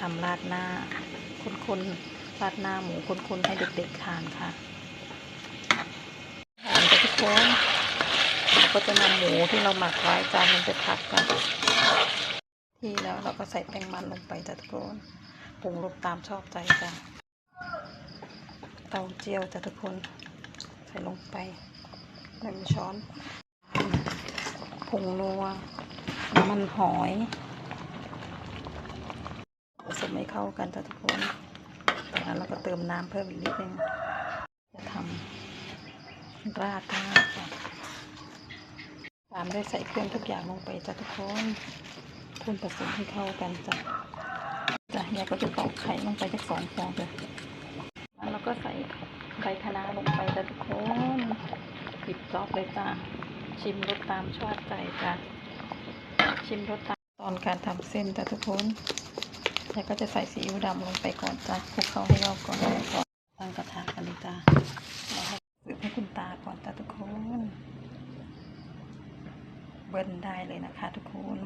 ทำราดหน้าคนๆราดหน้าหมูคนๆให้เด็กๆทานค่ะทานกันทุกคนเราก็จะนำหมูที่เราหมักไว้จานมันไปผัดกัน ที่แล้วเราก็ใส่แป้งมันลงไปจ้ะทุกคนปรุงรสตามชอบใจจ้ะเตาเจียวจ้ะทุกคน ใส่ลงไปหนึ่งช้อนผงนัวน้ำมันหอย สมให้เข้ากันจ้ะทุกคนจากนั้นเราก็เติมน้ำเพิ่มอีกนิดนึงจะทำราดหน้าจ้ะตามด้วยใส่เครื่องทุกอย่างลงไปจ้ะทุกคนคนผสมให้เข้ากันจ้ะจ้ะยายก็จะตอกไข่ลงไปสักสองฟองเลยแล้วเราก็ใส่ใบคะน้าลงไปจ้ะทุกคนปิดจอบเลยจ้ะชิมรสตามชอบใจจ้ะชิมรสตามตอนการทำเส้นจ้ะทุกคน ยายก็จะใส่ซีอิ๊วดำลงไปก่อนจ้ะคลุกเข้าให้รอบก่อนแล้วก็ตั้งกระทะกันเลยจ้ะเราให้สืบให้คุณตาก่อนจ้ะทุกคน เบิ้ลได้เลยนะคะ ทุกคน